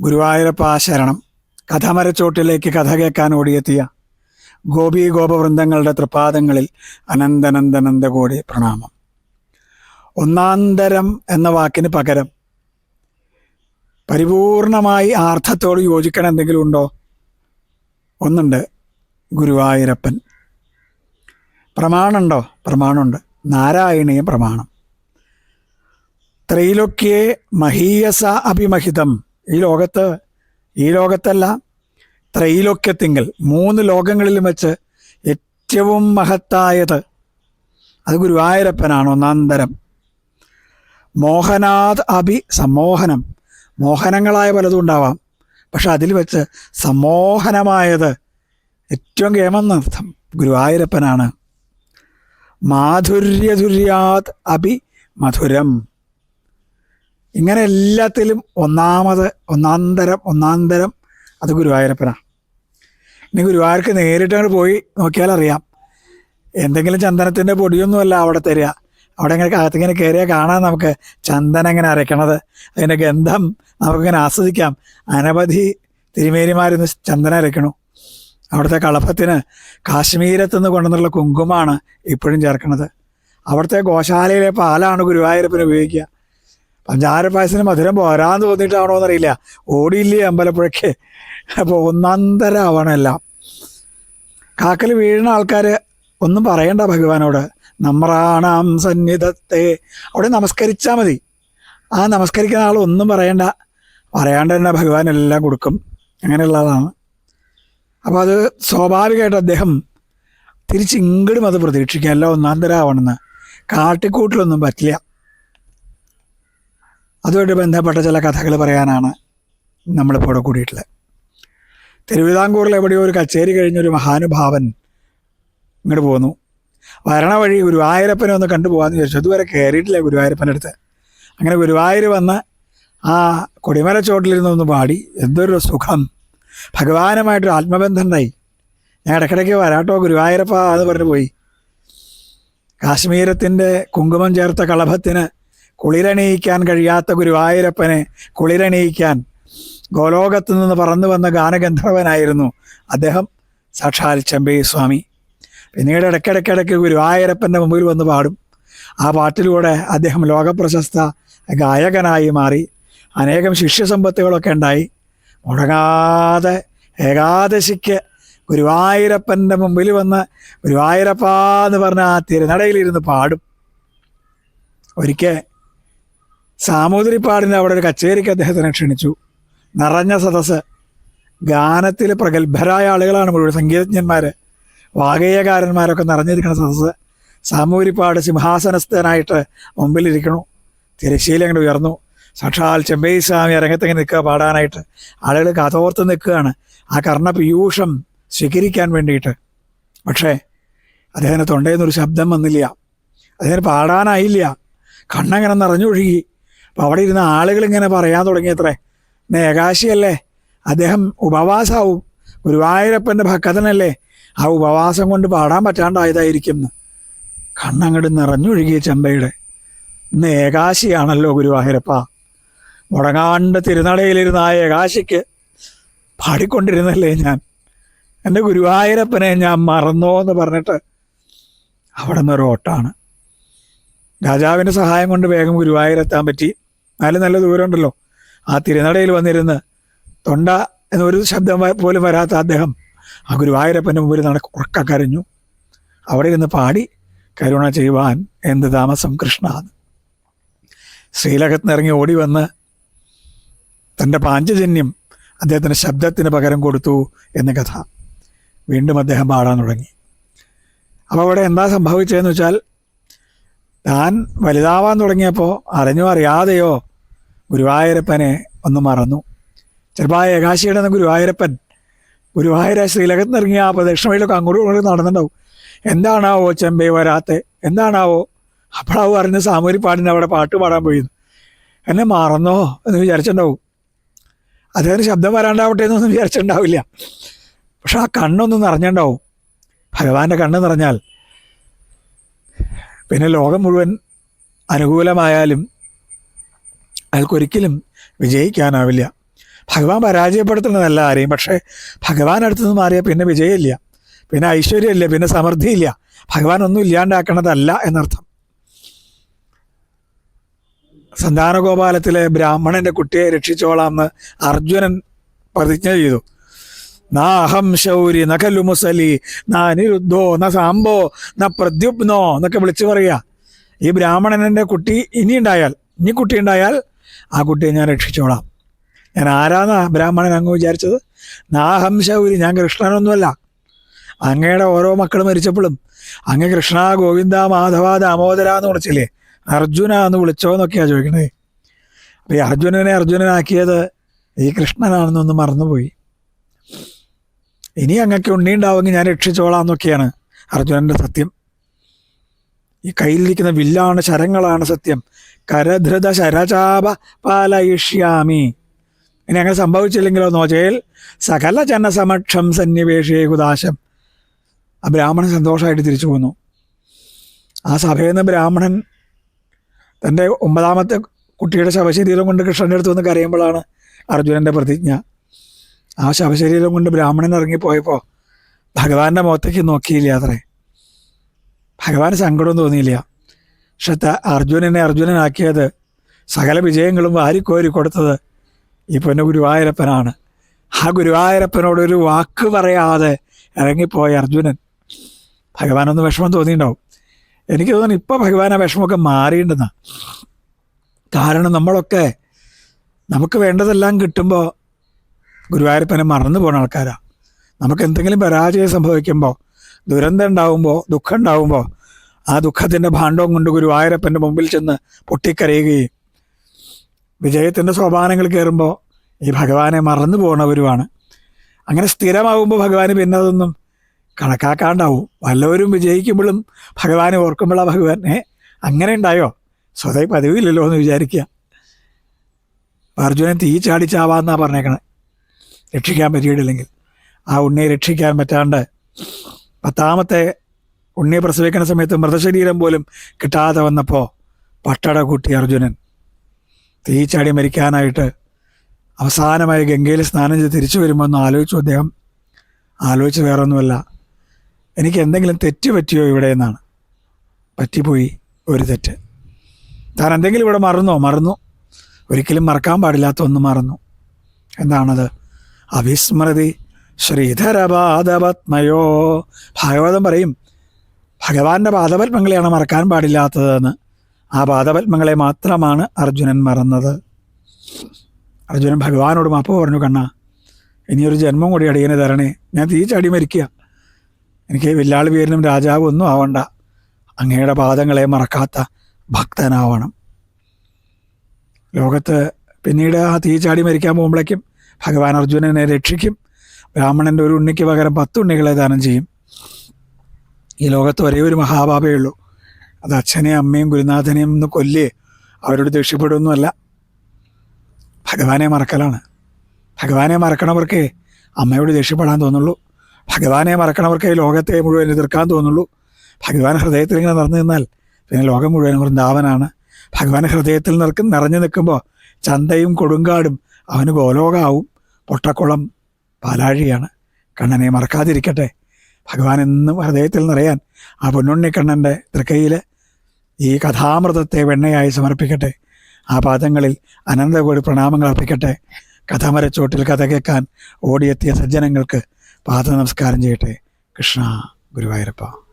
ഗുരുവായൂരപ്പ ശരണം കഥമരച്ചോട്ടിലേക്ക് കഥ കേൾക്കാൻ ഓടിയെത്തിയ ഗോപി ഗോപവൃന്ദങ്ങളുടെ തൃപാദങ്ങളിൽ അനന്തനന്ദനന്ദ കോടി പ്രണാമം. ഒന്നാന്തരം എന്ന വാക്കിന് പകരം പരിപൂർണമായി ആർത്ഥത്തോട് യോജിക്കണം എന്തെങ്കിലും ഉണ്ടോ? ഒന്നുണ്ട് ഗുരുവായൂരപ്പൻ. പ്രമാണുണ്ടോ പ്രമാണമുണ്ട്. നാരായണീയ പ്രമാണം. ത്രൈലോക്യേ മഹീയസ അഭിമഹിതം. ഈ ലോകത്ത് ഈ ലോകത്തല്ല ത്രൈലോക്യത്തിങ്കൽ മൂന്ന് ലോകങ്ങളിലും വെച്ച് ഏറ്റവും മഹത്തായത് അത് ഗുരുവായൂരപ്പനാണ് ഒന്നാന്തരം മോഹനാത് അഭി സമ്മോഹനം. മോഹനങ്ങളായ പലതും ഉണ്ടാവാം. പക്ഷെ അതിൽ വെച്ച് സമ്മോഹനമായത് ഏറ്റവും കേമെന്നർത്ഥം ഗുരുവായൂരപ്പനാണ്. മാധുര്യധുര്യാത് അഭി മധുരം. ഇങ്ങനെ എല്ലാത്തിലും ഒന്നാമത് ഒന്നാന്തരം ഒന്നാന്തരം അത് ഗുരുവായൂരപ്പനാണ് ഇനി ഗുരുവായൂർക്ക് നേരിട്ട് അങ്ങോട്ട് പോയി നോക്കിയാൽ അറിയാം. എന്തെങ്കിലും ചന്ദനത്തിന്റെ പൊടിയൊന്നുമല്ല അവിടെ തരിക. അവിടെ ഇങ്ങനെ അകത്തിങ്ങനെ കയറിയാൽ കാണാൻ നമുക്ക്. ചന്ദനം ഇങ്ങനെ അരയ്ക്കണത്? അതിന്റെ ഗന്ധം നമുക്കിങ്ങനെ ആസ്വദിക്കാം. അനവധി തിരുമേനിമാരിന്ന് ചന്ദനം അരയ്ക്കണു. അവിടുത്തെ കളഭത്തിന് കാശ്മീരത്തു നിന്ന് കൊണ്ടുവന്നുള്ള കുങ്കുമാണ് ഇപ്പോഴും ചേർക്കണത്. അവിടുത്തെ ഗോശാലയിലെ പാലാണ് ഗുരുവായൂരപ്പന് ഉപയോഗിക്കുക. പഞ്ചാര പായസത്തിന് മധുരം പോരാന്ന് തോന്നിയിട്ടാണോ എന്നറിയില്ല. ഓടിയില്ലേ അമ്പലപ്പുഴയ്ക്ക്. അപ്പോൾ ഒന്നാന്തരാവണം എല്ലാം. കാക്കൽ വീഴുന്ന ആൾക്കാർ ഒന്നും പറയണ്ട ഭഗവാനോട്. നമ്രാണാം സന്നിധത്തെ. അവിടെ നമസ്കരിച്ചാൽ മതി. ആ നമസ്കരിക്കുന്ന ആൾ ഒന്നും പറയണ്ട. പറയാണ്ട് തന്നെ ഭഗവാൻ എല്ലാം കൊടുക്കും. അങ്ങനെയുള്ളതാണ്. അപ്പോൾ അത് സ്വാഭാവികമായിട്ട് അദ്ദേഹം തിരിച്ചിങ്ങടും അത് പ്രതീക്ഷിക്കുക എല്ലാം ഒന്നാന്തരാവണമെന്ന്. കാട്ടിക്കൂട്ടിലൊന്നും പറ്റില്ല. അതുമായിട്ട് ബന്ധപ്പെട്ട ചില കഥകൾ പറയാനാണ് നമ്മളിപ്പോൾ ഇവിടെ കൂടിയിട്ടുള്ളത്. തിരുവിതാംകൂറിൽ എവിടെയോ ഒരു കച്ചേരി കഴിഞ്ഞൊരു മഹാനുഭാവൻ ഇങ്ങോട്ട് പോന്നു. വരണ വഴി ഗുരുവായൂരപ്പനെ ഒന്ന് കണ്ടുപോകാമെന്ന് ചോദിച്ചു അതുവരെ കയറിയിട്ടില്ല ഗുരുവായൂരപ്പന്റെ അടുത്ത്. അങ്ങനെ ഗുരുവായൂർ വന്ന് ആ കൊടിമല ചോട്ടിലിരുന്നൊന്ന് പാടി. എന്തൊരു സുഖം. ഭഗവാനുമായിട്ടൊരു ആത്മബന്ധം ഉണ്ടായി ഞാൻ ഇടയ്ക്കിടയ്ക്ക് വരാട്ടോ ഗുരുവായൂരപ്പ എന്ന് പറഞ്ഞു പോയി. കാശ്മീരത്തിന്റെ കുങ്കുമം ചേർത്ത കളഭത്തിന് കുളിരണിയിക്കാൻ കഴിയാത്ത ഗുരുവായൂരപ്പനെ കുളിരണിയിക്കാൻ ഗോലോകത്ത് നിന്ന് പറന്നു വന്ന ഗാനഗന്ധർവനായിരുന്നു അദ്ദേഹം. സാക്ഷാൽ ചെമ്പൈ സ്വാമി. പിന്നീട് ഇടയ്ക്കിടയ്ക്കിടയ്ക്ക് ഗുരുവായൂരപ്പന്റെ മുമ്പിൽ വന്ന് പാടും. ആ പാട്ടിലൂടെ അദ്ദേഹം ലോകപ്രശസ്ത ഗായകനായി മാറി. അനേകം ശിഷ്യസമ്പത്തുകളൊക്കെ ഉണ്ടായി. മുടങ്ങാതെ ഏകാദശിക്ക് ഗുരുവായൂരപ്പന്റെ മുമ്പിൽ വന്ന് ഗുരുവായൂരപ്പ എന്ന് പറഞ്ഞ ആ തിരുനടയിലിരുന്ന് പാടും. ഒരിക്കൽ സാമൂതിരിപ്പാടിന് അവിടെ ഒരു കച്ചേരിക്ക് അദ്ദേഹത്തിനെ ക്ഷണിച്ചു. നിറഞ്ഞ സദസ്സ്. ഗാനത്തിൽ പ്രഗത്ഭരായ ആളുകളാണ് മുഴുവൻ. സംഗീതജ്ഞന്മാർ വാഗേയകാരന്മാരൊക്കെ നിറഞ്ഞിരിക്കുന്ന സദസ്സ്. സാമൂതിരിപ്പാട് സിംഹാസനസ്ഥനായിട്ട് മുമ്പിലിരിക്കണു തിരശ്ശീല അങ്ങോട്ട് ഉയർന്നു. സാക്ഷാൽ ചെമ്പൈ സ്വാമി അരങ്ങത്തേക്ക് നിൽക്കുക പാടാനായിട്ട് ആളുകൾ കഥോർത്ത് നിൽക്കുകയാണ്. ആ കർണ പീയൂഷം സ്വീകരിക്കാൻ വേണ്ടിയിട്ട്. പക്ഷേ അദ്ദേഹത്തിന് തൊണ്ടയിൽ നിന്നൊരു ശബ്ദം വന്നില്ല. അദ്ദേഹത്തിന് പാടാനായില്ല. കണ്ണങ്ങനെ നിറഞ്ഞൊഴുകി. അപ്പോൾ അവിടെ ഇരുന്ന ആളുകൾ ഇങ്ങനെ പറയാൻ തുടങ്ങിയത്രേ. ഏകാശിയല്ലേ? അദ്ദേഹം ഉപവാസാവും. ഗുരുവായൂരപ്പന്റെ ഭക്തനല്ലേ? ആ ഉപവാസം കൊണ്ട് പാടാൻ പറ്റാണ്ടായതായിരിക്കും എന്ന്. കണ്ണങ്ങോട്ട് നിറഞ്ഞൊഴുകിയ ചെമ്പയുടെ. ഇന്ന് ഏകാശിയാണല്ലോ ഗുരുവായൂരപ്പ. മുടങ്ങാണ്ട് തിരുനടയിലിരുന്ന ആ ഏകാശിക്ക് പാടിക്കൊണ്ടിരുന്നല്ലേ ഞാൻ? എന്റെ ഗുരുവായൂരപ്പനെ ഞാൻ മറന്നോ എന്ന് പറഞ്ഞിട്ട് അവിടെ നിന്നൊരു ഓട്ടാണ് രാജാവിന്റെ സഹായം കൊണ്ട് വേഗം ഗുരുവായൂരെത്താൻ പറ്റി. എന്നാലും നല്ല ദൂരമുണ്ടല്ലോ. ആ തിരുനടയിൽ വന്നിരുന്ന് തൊണ്ട എന്നൊരു ശബ്ദം പോലും വരാത്ത അദ്ദേഹം ആ ഗുരുവായൂരപ്പന്റെ മുമ്പിൽ നട ഉറക്ക കരഞ്ഞു. അവിടെ ഇരുന്ന് പാടി കരുണ ചെയ്യുവാൻ എന്ത് താമസം കൃഷ്ണ. ശ്രീലകത്ത് ഇറങ്ങി ഓടി വന്ന് തന്റെ പാഞ്ചജന്യം അദ്ദേഹത്തിന്റെ ശബ്ദത്തിന് പകരം കൊടുത്തു എന്ന കഥ. വീണ്ടും അദ്ദേഹം പാടാൻ തുടങ്ങി. അപ്പോൾ അവിടെ എന്താ സംഭവിച്ചതെന്ന് വെച്ചാൽ താൻ വലുതാവാൻ തുടങ്ങിയപ്പോൾ അറിഞ്ഞോ അറിയാതെയോ ഗുരുവായൂരപ്പനെ ഒന്ന് മറന്നു. ചിലപ്പോൾ ആ ഏകാശിയുടെ ഗുരുവായൂരപ്പൻ. ഗുരുവായൂര ശ്രീലകത്ത് നിന്ന് ഇറങ്ങിയ ആ പ്രദക്ഷിണയിലൊക്കെ അങ്ങോട്ടും ഇങ്ങോട്ടും നടന്നിട്ടുണ്ടാവും. എന്താണാവോ ചെമ്പൈ വരാത്തെ? എന്താണാവോ? അപ്പോഴാവും അറിഞ്ഞ സാമൂരി പാടിന് അവിടെ പാട്ട് പാടാൻ പോയി എന്നെ മറന്നോ എന്ന് വിചാരിച്ചിട്ടുണ്ടാവും. അദ്ദേഹത്തിന് ശബ്ദം വരാണ്ടാവട്ടെ എന്നൊന്നും വിചാരിച്ചിട്ടുണ്ടാവില്ല. പക്ഷെ ആ കണ്ണൊന്നും നിറഞ്ഞിട്ടുണ്ടാവും. ഭഗവാന്റെ കണ്ണ് നിറഞ്ഞാൽ പിന്നെ ലോകം മുഴുവൻ അനുകൂലമായാലും അയാൾക്കൊരിക്കലും വിജയിക്കാനാവില്ല. ഭഗവാൻ പരാജയപ്പെടുത്തുന്നതല്ല ആരെയും പക്ഷേ ഭഗവാൻ അടുത്തുനിന്ന് മാറിയാൽ പിന്നെ വിജയമില്ല. പിന്നെ ഐശ്വര്യമില്ല പിന്നെ സമൃദ്ധിയില്ല. ഭഗവാൻ ഒന്നും ഇല്ലാണ്ടാക്കണതല്ല എന്നർത്ഥം. സന്താനഗോപാലത്തിലെ ബ്രാഹ്മണന്റെ കുട്ടിയെ രക്ഷിച്ചോളാം എന്ന് അർജുനൻ പ്രതിജ്ഞ ചെയ്തു. നാഹം ശൗരി ന ഖലു മുസലി ന അനിരുദ്ധോ ന പ്രദ്യുപ്നോ എന്നൊക്കെ വിളിച്ചു പറയുക ഈ ബ്രാഹ്മണനെ കുട്ടി ഇനി ഉണ്ടായാൽ ഇനി കുട്ടി ഉണ്ടായാൽ ആ കുട്ടിയെ ഞാൻ രക്ഷിച്ചോളാം. ഞാൻ ആരാന്നാ ബ്രാഹ്മണൻ അങ്ങ് വിചാരിച്ചത്? നാഹം ശൗരി ഞാൻ കൃഷ്ണനൊന്നുമല്ല. അങ്ങയുടെ ഓരോ മക്കൾ മരിച്ചപ്പോഴും അങ്ങ് കൃഷ്ണ ഗോവിന്ദ മാധവ ദാമോദര എന്ന് വിളിച്ചില്ലേ? അർജുന എന്ന് വിളിച്ചോ എന്നൊക്കെയാ ചോദിക്കണേ. അപ്പോൾ ഈ അർജുനനെ അർജുനനാക്കിയത് ഈ കൃഷ്ണനാണെന്നൊന്ന് മറന്നുപോയി. ഇനി അങ്ങക്ക് ഉണ്ണി ഉണ്ടാവുമെങ്കിൽ ഞാൻ രക്ഷിച്ചോളാം എന്നൊക്കെയാണ് അർജുനന്റെ സത്യം. ഈ കയ്യിലിരിക്കുന്ന വില്ലാണ് ശരങ്ങളാണ് സത്യം. കരധൃത ശരചാപ പാലയിഷ്യാമി. ഇനി അങ്ങനെ സംഭവിച്ചില്ലെങ്കിലോ നോചയിൽ സകല ജനസമക്ഷം സന്നിവേശേ കുദാശം ആ ബ്രാഹ്മണൻ സന്തോഷമായിട്ട് തിരിച്ചു പോന്നു. ആ സഭയിൽ നിന്ന് ബ്രാഹ്മണൻ തന്റെ ഒമ്പതാമത്തെ കുട്ടിയുടെ ശവശരീരം കൊണ്ട് കൃഷ്ണന്റെ അടുത്ത് വന്ന് കരയുമ്പോഴാണ് അർജുനന്റെ പ്രതിജ്ഞ. ആ ശവശരീരം കൊണ്ട് ബ്രാഹ്മണൻ ഇറങ്ങിപ്പോയപ്പോൾ ഭഗവാന്റെ മുഖത്തേക്ക് നോക്കിയില്ല അത്രേ. ഭഗവാന് സങ്കടം തോന്നിയില്ല. പക്ഷെ അർജുനനെ അർജുനനാക്കിയത് സകല വിജയങ്ങളും വാരിക്കോരി കൊടുത്തത് ഈ പൊന്നു ഗുരുവായൂരപ്പനാണ്. ആ ഗുരുവായൂരപ്പനോടൊരു വാക്ക് പറയാതെ ഇറങ്ങിപ്പോയ അർജുനൻ. ഭഗവാനൊന്ന് വിഷമം തോന്നിയിട്ടുണ്ടാവും. എനിക്ക് തോന്നുന്നു ഇപ്പോൾ ഭഗവാൻ ആ വിഷമമൊക്കെ മാറിയിട്ടുണ്ടെന്നാ. കാരണം നമ്മളൊക്കെ നമുക്ക് വേണ്ടതെല്ലാം കിട്ടുമ്പോൾ ഗുരുവായൂരപ്പനെ മറന്നു പോകുന്ന ആൾക്കാരാണ് നമുക്ക് എന്തെങ്കിലും പരാജയം സംഭവിക്കുമ്പോൾ ദുരന്തം ഉണ്ടാവുമ്പോൾ ദുഃഖം ഉണ്ടാവുമ്പോൾ ആ ദുഃഖത്തിന്റെ ഭാണ്ഡവും കൊണ്ട് ഗുരുവായൂരപ്പന്റെ മുമ്പിൽ ചെന്ന് പൊട്ടിക്കരയുകയും വിജയത്തിന്റെ സോപാനങ്ങൾ കയറുമ്പോൾ ഈ ഭഗവാനെ മറന്നു പോകുന്നവരുമാണ് അങ്ങനെ സ്ഥിരമാകുമ്പോൾ ഭഗവാന് പിന്നെ അതൊന്നും കണക്കാക്കാണ്ടാവും. വല്ലവരും വിജയിക്കുമ്പോഴും ഭഗവാനെ ഓർക്കുമ്പോഴാണ് ഭഗവാൻ ഏ അങ്ങനെ ഉണ്ടായോ? സ്വതേ പതിവില്ലല്ലോ എന്ന് വിചാരിക്കുക. അർജുനൻ തീ ചാടിച്ചാവാന്നാണ് പറഞ്ഞേക്കണേ. രക്ഷിക്കാൻ പറ്റിയിട്ടില്ലെങ്കിൽ. ആ ഉണ്ണിയെ രക്ഷിക്കാൻ പറ്റാണ്ട് പത്താമത്തെ ഉണ്ണിയെ പ്രസവിക്കുന്ന സമയത്ത് മൃതശരീരം പോലും കിട്ടാതെ വന്നപ്പോൾ പട്ടട കൂട്ടി അർജുനൻ തീച്ചാടി മരിക്കാനായിട്ട് അവസാനമായി ഗംഗയിൽ സ്നാനം ചെയ്ത് തിരിച്ചു വരുമ്പോൾ ഒന്ന് ആലോചിച്ചു അദ്ദേഹം. ആലോചിച്ച് വേറൊന്നുമല്ല. എനിക്ക് എന്തെങ്കിലും തെറ്റ് പറ്റിയോ ഇവിടെ എന്നാണ്. പറ്റിപ്പോയി ഒരു തെറ്റ്. താൻ എന്തെങ്കിലും ഇവിടെ മറന്നോ? മറന്നു. ഒരിക്കലും മറക്കാൻ പാടില്ലാത്ത ഒന്ന് മറന്നു. എന്താണത്? അവിസ്മൃതി. ശ്രീധരപാദപത്മയോ. ഭാഗവതം പറയും ഭഗവാന്റെ പാദപത്മങ്ങളെയാണ് മറക്കാൻ പാടില്ലാത്തതെന്ന്. ആ പാദപത്മങ്ങളെ മാത്രമാണ് അർജുനൻ മറന്നത്. അർജുനൻ ഭഗവാനോട് മാപ്പ് പറഞ്ഞു കണ്ണ ഇനിയൊരു ജന്മം കൂടി അടിയനെ തരണേ. ഞാൻ തീച്ചടി മരിക്കുക. എനിക്ക് വില്ലാളി പേരിനും രാജാവും ഒന്നും ആവണ്ട. അങ്ങയുടെ പാദങ്ങളെ മറക്കാത്ത ഭക്തനാവണം. ലോകത്ത് പിന്നീട് ആ തീ ചാടി മരിക്കാൻ പോകുമ്പോഴേക്കും ഭഗവാൻ അർജുനനെ രക്ഷിക്കും. ബ്രാഹ്മണന്റെ ഒരു ഉണ്ണിക്ക് പകരം പത്ത് ഉണ്ണികളെ ദാനം ചെയ്യും. ഈ ലോകത്ത് ഒരേ ഒരു മഹാബാബയേ ഉള്ളൂ. അത് അച്ഛനെയും അമ്മയും ഗുരുനാഥനെയും ഒന്ന് കൊല്ലേ. അവരോട് ദേഷ്യപ്പെടുമൊന്നുമല്ല ഭഗവാനെ മറക്കലാണ്. ഭഗവാനെ മറക്കണവർക്ക് അമ്മയോട് ദേഷ്യപ്പെടാൻ തോന്നുള്ളൂ. ഭഗവാനെ മറക്കണവർക്ക് ലോകത്തെ മുഴുവൻ എതിർക്കാൻ തോന്നുള്ളൂ. ഭഗവാൻ ഹൃദയത്തിൽ ഇങ്ങനെ നിറഞ്ഞു നിന്നാൽ പിന്നെ ലോകം മുഴുവൻ വൃന്ദാവനാണ്. ഭഗവാൻ ഹൃദയത്തിൽ നിറക്കും നിറഞ്ഞു നിൽക്കുമ്പോൾ ചന്തയും കൊടുങ്കാടും അവന് ഗോലോകാവും. പൊട്ടക്കുളം പാലാഴിയാണ്. കണ്ണനെ മറക്കാതിരിക്കട്ടെ. ഭഗവാൻ എന്നും ഹൃദയത്തിൽ നിറയാൻ ആ പൊന്നുണ്ണി കണ്ണന്റെ തൃക്കൈയിൽ ഈ കഥാമൃതത്തെ വെണ്ണയായി സമർപ്പിക്കട്ടെ. ആ പാദങ്ങളിൽ അനന്തകോടി പ്രണാമങ്ങൾ അർപ്പിക്കട്ടെ. കഥാമരച്ചോട്ടിൽ കഥ കേൾക്കാൻ ഓടിയെത്തിയ സജ്ജനങ്ങൾക്ക് പാദ നമസ്കാരം ചെയ്യട്ടെ. കൃഷ്ണ ഗുരുവായൂരപ്പ.